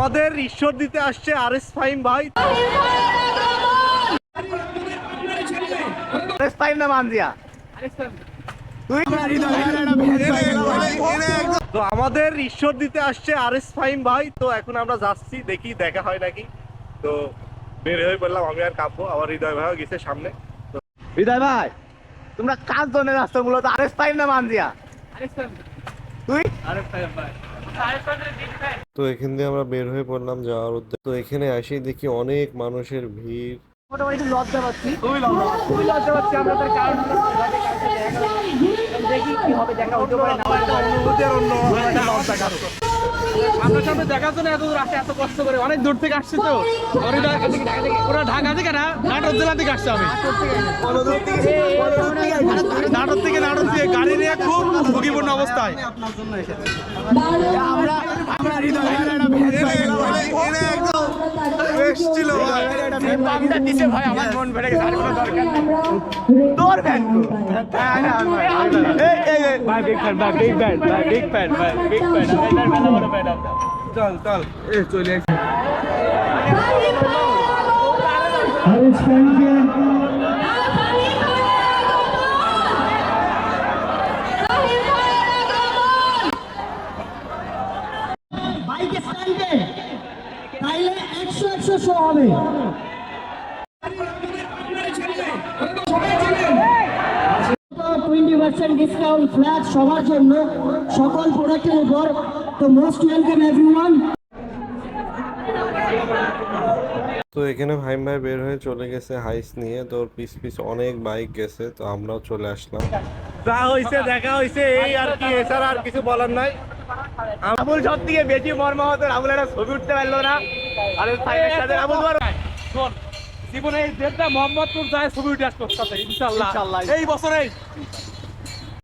আমাদের ঈশ্বর দিতে আসছে আর এস ফাইম ভাই। না মানজিয়া? তো আমাদের ঈশ্বর দিতে আসছে আর এস ফাইম ভাই। তো এখন আমরা যাচ্ছি দেখি দেখা হয় নাকি। তো বের হয়ে পড়লাম আমি আর কাব্য আমার হৃদয় ভাইও গেছে সামনে। হৃদয় ভাই তোমরা কাজ জন্য রাস্তা মূলত আরেস ফাইভ না মানজিয়া? তুই তো এখান দিয়ে আমরা বের হয়ে পড়লাম যাওয়ার উদ্দেশ্যে। তো এখানে আসি দেখি অনেক মানুষের ভিড়। মোটামুটি একটু লজ্জা পাচ্ছি। খুবই লজ্জা খুবই লজ্জা পাচ্ছি আমরা তার কারণ হলো কীভাবে কাউকে দেখা হলো। দেখি কি হবে দেখা হতে পারে না হতে পারে। অন্য একটা লজ্জা কাজ আপনার সামনে দেখার জন্য এত দূর আসে এত কষ্ট করে অনেক দূর থেকে আসছে তো। ওরা ঢাকা থেকে না নাটোর জেলা থেকে আসছে আমি। নাটোর থেকে নাটোর থেকে গাড়ি নিয়ে খুব অবস্থায় আমরা আমরা। এই পাম্পটা দিছে ভাই আমার মন ভরে গেছে আর কোনো দরকার নেই তোর হ্যাঁ এই এই ভাই বিগ ফ্যান ভাই বিগ ফ্যান ভাই বিগ ফ্যান ভাই বিগ ফ্যান এটার মেলা বড় ফ্যান চল চল এ চলে বাইক স্ট্যান্ডে তাইলে একশো একশো শো হবে। টোয়েন্টি পার্সেন্ট ডিসকাউন্ট ফ্ল্যাট সবার জন্য। সকল প্রোডাক্টের উপর। তো মোস্ট ওয়েলকাম এভরিওয়ান তো এখানে ভাই ভাই বের হয়ে চলে গেছে হাইস নিয়ে। তোর পিস পিস অনেক বাইক গেছে। তো আমরাও চলে আসলাম। যা হয়েছে দেখা হয়েছে এই আর কি এছাড়া আর কিছু বলার নাই। আবুল সব থেকে বেশি মর্মাহত আবুল একটা ছবি উঠতে পারল না। আরে ফাইভের সাথে আবুল শোন জীবনে এই দেড়টা মোহাম্মদপুর যায় ছবি উঠে আসতে ইনশাল্লাহ। ইনশাল্লাহ। এই বছরেই